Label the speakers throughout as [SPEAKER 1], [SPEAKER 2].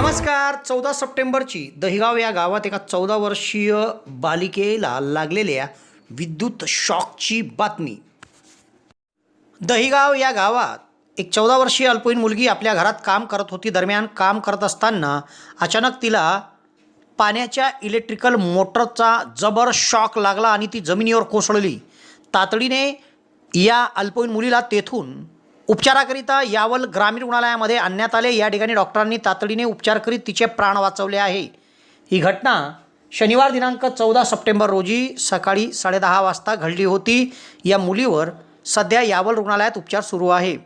[SPEAKER 1] नमस्कार. चौदा सप्टेंबरची दहिगाव या गावात एका चौदा वर्षीय बालिकेला लागलेल्या विद्युत शॉकची बातमी. दहिगाव या गावात एक चौदा वर्षीय अल्पवयीन मुलगी आपल्या घरात काम करत होती. दरम्यान काम करत असताना अचानक तिला पाण्याच्या इलेक्ट्रिकल मोटरचा जबर शॉक लागला आणि ती जमिनीवर कोसळली. तातडीने या अल्पवयीन मुलीला तेथून उपचाराकरिता यावल ग्रामीण रुग्णालयामध्ये आणण्यात आले. या ठिकाणी डॉक्टरांनी तातडीने उपचार करीत तिचे प्राण वाचवले आहे. ही घटना शनिवार दिनांक चौदा सप्टेंबर रोजी सकाळी साडेदहा वाजता घडली होती. या मुलीवर सध्या यावल रुग्णालयात उपचार सुरू आहे.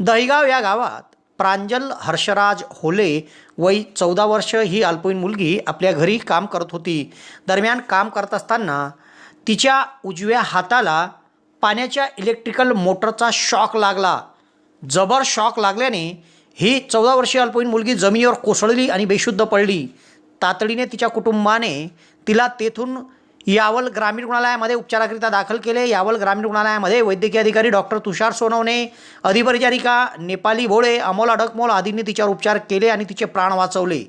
[SPEAKER 1] दहिगाव या गावात प्रांजल हर्षराज होले वय चौदा वर्ष. ही अल्पवयीन मुलगी आपल्या घरी काम करत होती. दरम्यान काम करत असताना तिच्या उजव्या हाताला पाण्याच्या इलेक्ट्रिकल मोटरचा शॉक लागला. जबर शॉक लागल्याने ही चौदा वर्षीय अल्पवयीन मुलगी जमिनीवर कोसळली आणि बेशुद्ध पडली. तातडीने तिच्या कुटुंबाने तिला तेथून यावल ग्रामीण रुग्णालयामध्ये उपचाराकरिता दाखल केले. यावल ग्रामीण रुग्णालयामध्ये वैद्यकीय अधिकारी डॉक्टर तुषार सोनवणे अधिपरिचारिका नेपाली भोळे अमोल अडकमोल आदींनी तिच्यावर उपचार केले आणि तिचे प्राण वाचवले.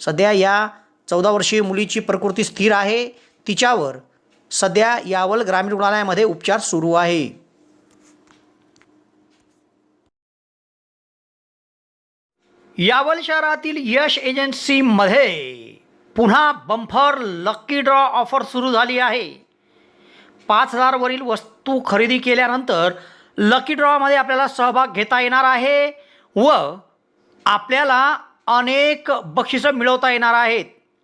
[SPEAKER 1] सध्या या चौदा वर्षीय मुलीची प्रकृती स्थिर आहे. तिच्यावर सध्या यावल ग्रामीण रुग्णालयामध्ये उपचार सुरू आहे. यावल शहरातील यश एजन्सीमध्ये पुन्हा बंफर लक्की ड्रॉ ऑफर सुरू झाली आहे. पाच हजारवरील वस्तू खरेदी केल्यानंतर लकी ड्रॉमध्ये आपल्याला सहभाग घेता येणार आहे व आपल्याला अनेक बक्षिसं मिळवता येणार आहेत.